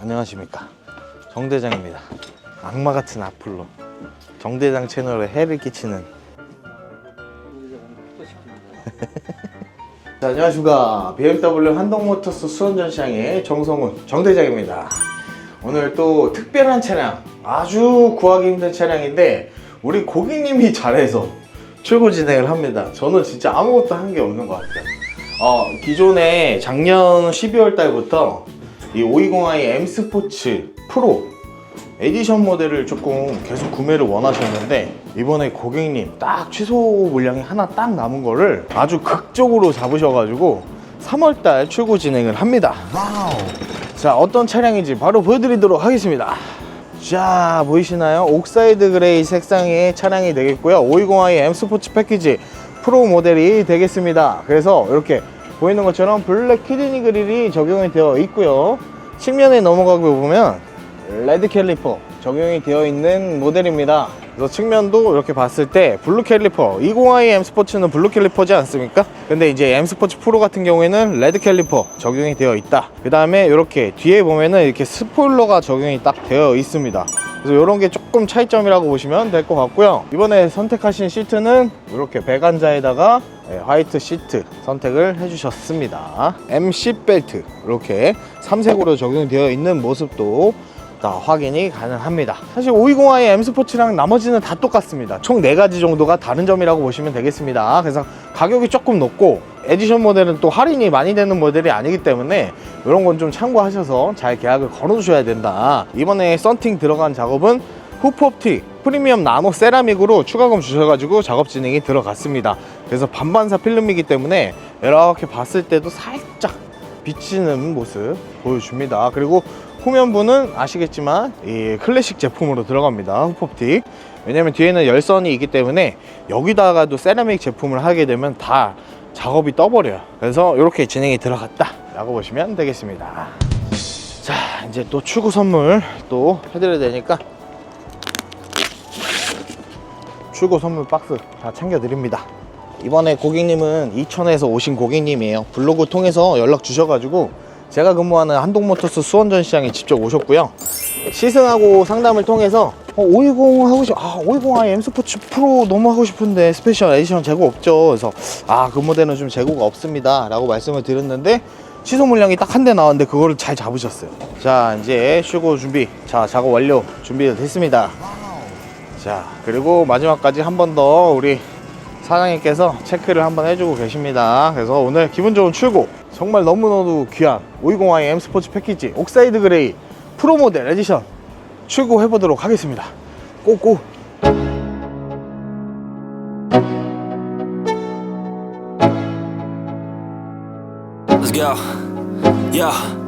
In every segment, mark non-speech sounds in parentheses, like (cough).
안녕하십니까. 정대장입니다. 악마 같은 악플로 정대장 채널에 해를 끼치는. (laughs) 자, 안녕하십니까. BMW 한동모터스 수원전시장의 정성훈 정대장입니다. 오늘 또 특별한 차량 아주 구하기 힘든 차량인데 우리 고객님이 잘해서 출고 진행을 합니다. 저는 진짜 아무것도 한 게 없는 것 같아요. 어, 기존에 작년 12월 달부터 이 520i M 스포츠 프로 에디션 모델을 조금 계속 구매를 원하셨는데 이번에 고객님 딱 취소 물량이 하나 딱 남은 거를 아주 극적으로 잡으셔가지고 3월달 출고 진행을 합니다. 자 어떤 차량인지 바로 보여드리도록 하겠습니다. 자 보이시나요? 옥사이드 그레이 색상의 차량이 되겠고요. 520i M 스포츠 패키지 프로 모델이 되겠습니다. 그래서 이렇게 보이는 것처럼 블랙 키드니 그릴이 적용이 되어 있고요. 측면에 넘어가고 보면 레드 캘리퍼 적용이 되어 있는 모델입니다. 그래서 측면도 이렇게 봤을 때 블루 캘리퍼 20i M 스포츠는 블루 캘리퍼지 않습니까? 근데 이제 M 스포츠 프로 같은 경우에는 레드 캘리퍼 적용이 되어 있다. 그 다음에 이렇게 뒤에 보면은 이렇게 스포일러가 적용이 딱 되어 있습니다. 그래서 이런 게 조금 차이점이라고 보시면 될 것 같고요. 이번에 선택하신 시트는 이렇게 배관자에다가 네, 화이트 시트 선택을 해주셨습니다. MC 벨트 이렇게 삼색으로 적용되어 있는 모습도 다 확인이 가능합니다. 사실 520i M 스포츠랑 나머지는 다 똑같습니다. 총 4가지 정도가 다른 점이라고 보시면 되겠습니다. 그래서 가격이 조금 높고 에디션 모델은 또 할인이 많이 되는 모델이 아니기 때문에 이런 건 좀 참고하셔서 잘 계약을 걸어두셔야 된다. 이번에 썬팅 들어간 작업은 후프업티 프리미엄 나노 세라믹으로 추가금 주셔가지고 작업 진행이 들어갔습니다. 그래서 반반사 필름이기 때문에 이렇게 봤을 때도 살짝 비치는 모습 보여줍니다. 그리고 후면부는 아시겠지만 이 클래식 제품으로 들어갑니다. 후프업틱. 왜냐면 뒤에는 열선이 있기 때문에 여기다가도 세라믹 제품을 하게 되면 다 작업이 떠버려요. 그래서 이렇게 진행이 들어갔다. 라고 보시면 되겠습니다. 자, 이제 또 출고 선물 또 해드려야 되니까 출고 선물 박스 다 챙겨드립니다. 이번에 고객님은 이천에서 오신 고객님이에요. 블로그 통해서 연락 주셔가지고 제가 근무하는 한동모터스 수원전 시장에 직접 오셨고요. 시승하고 상담을 통해서 어, 520 하고 싶, 아, 520i M 스포츠 프로 너무 하고 싶은데 스페셜 에디션 재고 없죠. 그래서 아, 그 모델은 좀 재고가 없습니다. 라고 말씀을 드렸는데 취소 물량이 딱 한 대 나왔는데 그거를 잘 잡으셨어요. 자, 이제 출고 준비. 자, 작업 완료. 준비됐습니다. 자, 그리고 마지막까지 한 번 더 우리 사장님께서 체크를 한번 해주고 계십니다. 그래서 오늘 기분 좋은 출고 정말 너무너무 귀한 520i M 스포츠 패키지 옥사이드 그레이 프로 모델 에디션 출고해 보도록 하겠습니다. 고고. Let's go. Yo.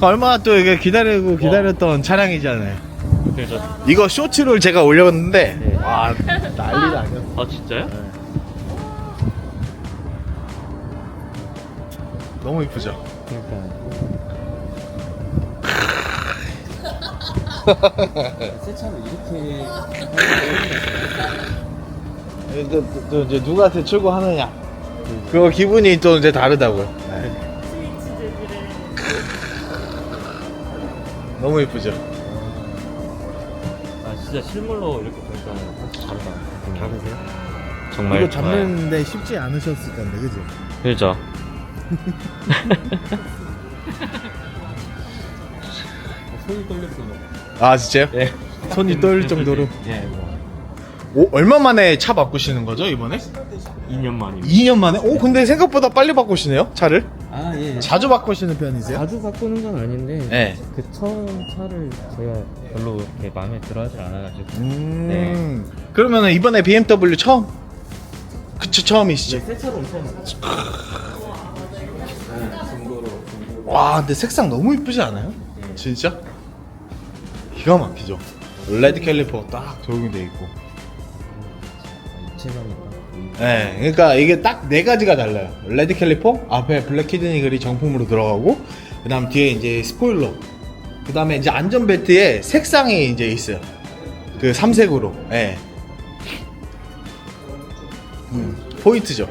얼마나 또 이게 기다리고 기다렸던 차량이잖아요. 그래서 이거 쇼츠를 제가 올렸는데 와 난리도 아니었어. 아 진짜요? 너무 이쁘죠? 세차를 이렇게 또, 또, 또 이제 누구한테 출고하느냐 그거 기분이 또 이제 다르다고요 너무 이쁘죠? 아 진짜 실물로 이렇게 보니까 다르다 다르세요? 정말 이거 잡는데 쉽지 않으셨을 텐데 그지? 그렇죠 (laughs) 손이 떨렸어요 아 진짜요? 네 손이 떨릴 정도로 예 오, 얼마 만에 차 바꾸시는 거죠 이번에? 2년 만입니다 2년 만에? 오 근데 생각보다 빨리 바꾸시네요 차를 아 예. 자주 바꾸시는 편이세요? 자주 바꾸는 건 아닌데 네. 그 처음 차를 제가 별로 이렇게 마음에 들어하지 않아가지고 음. 그러면은 이번에 BMW 처음? 그쵸 처음이시죠? 새 차로 엄청 와 근데 색상 너무 이쁘지 않아요? 진짜? 기가 막히죠. 레드 캘리퍼 딱 적용돼 있고. 입체감이 딱 네, 그러니까 이게 딱 네 가지가 달라요. 레드 캘리퍼 앞에 블랙 키드니 그리 정품으로 들어가고, 그다음 뒤에 이제 스포일러, 그다음에 이제 안전 벨트에 색상이 이제 있어요. 그 삼색으로. 예. 음, 포인트죠.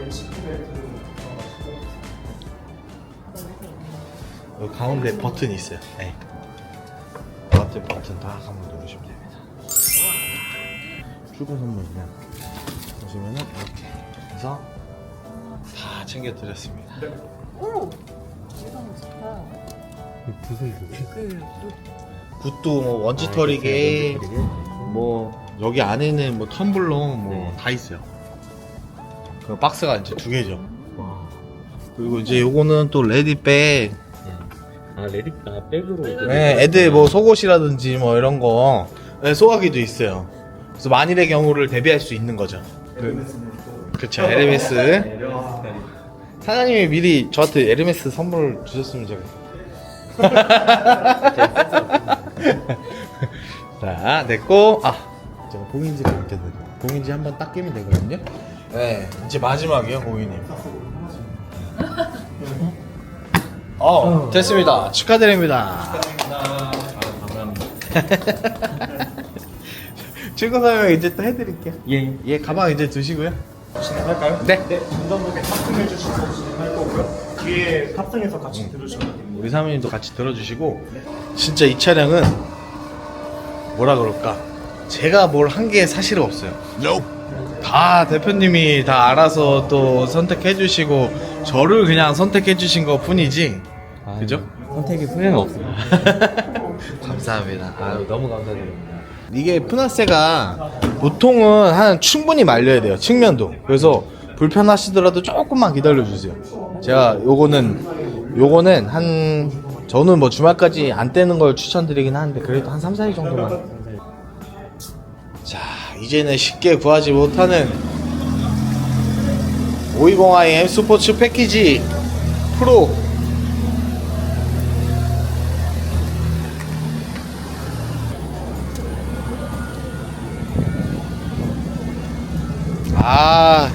여기 가운데 버튼이 있어요. 예. 가운데 버튼 다 한번 누르시면 됩니다. 출고 선물 그냥 보시면은 이렇게 해서 다 챙겨드렸습니다. 오! 이건 좋다. 붓은 그 그, 굿도 뭐 먼지 털이게 뭐 여기 안에는 뭐 텀블러 뭐 네. 다 있어요. 그 박스가 이제 두 개죠. 와. 그리고 이제 요거는 또 레디백. 아 레디 아 백으로 네, 애들 뭐 속옷이라든지 뭐 이런 거 네, 소화기도 있어요. 그래서 만일의 경우를 대비할 수 있는 거죠. 그, 그쵸, 에르메스. 사장님이 미리 저한테 에르메스 선물 주셨으면 좋겠어요. (laughs) 자, 됐고, 아, 제가 봉인지를 못 꼈는데. 봉인지 한번 딱 끼면 되거든요. 네, 이제 마지막이에요, 고객님. 어, 됐습니다. 축하드립니다. (laughs) 감사합니다. 출고 설명 이제 또 해드릴게요. 예. 예, 가방 이제 두시고요. 할까요? 네. 운전석에 탑승해 주시고 할 거고요. 뒤에 탑승해서 같이 들으셔도 됩니다. 우리 사모님도 같이 들어주시고 진짜 이 차량은 뭐라 그럴까 제가 뭘 한 게 사실 없어요 다 대표님이 다 알아서 또 선택해 주시고 저를 그냥 선택해 주신 것 뿐이지 아, 그죠? 선택이 후회는 없습니다. (laughs) 감사합니다 아유 너무 감사드립니다 이게 푸나세가 보통은 한 충분히 말려야 돼요 측면도. 그래서 불편하시더라도 조금만 기다려 주세요. 제가 요거는 요거는 한 저는 뭐 주말까지 안 떼는 걸 추천드리긴 하는데 그래도 한 3, 4일 정도만. 자 이제는 쉽게 구하지 못하는 520i M 스포츠 패키지 프로 아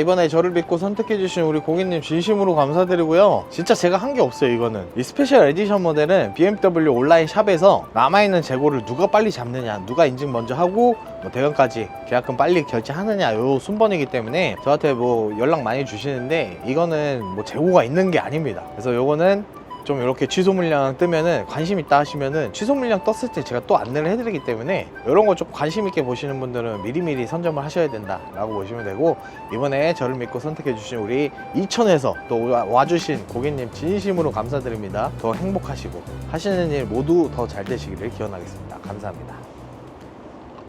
이번에 저를 믿고 선택해주신 우리 고객님 진심으로 감사드리고요. 진짜 제가 한 게 없어요, 이거는. 이 스페셜 에디션 모델은 BMW 온라인 샵에서 남아있는 재고를 누가 빨리 잡느냐, 누가 인증 먼저 하고, 뭐 대금까지 계약금 빨리 결제하느냐, 요 순번이기 때문에 저한테 뭐 연락 많이 주시는데, 이거는 뭐 재고가 있는 게 아닙니다. 그래서 요거는 좀 이렇게 취소 물량 뜨면은 관심 있다 하시면은 취소 물량 떴을 때 제가 또 안내를 해드리기 때문에 이런 거 좀 관심 있게 보시는 분들은 미리미리 선점을 하셔야 된다라고 보시면 되고 이번에 저를 믿고 선택해 주신 우리 이천에서 또 와- 와주신 고객님 진심으로 감사드립니다. 더 행복하시고 하시는 일 모두 더 잘 되시기를 기원하겠습니다. 감사합니다.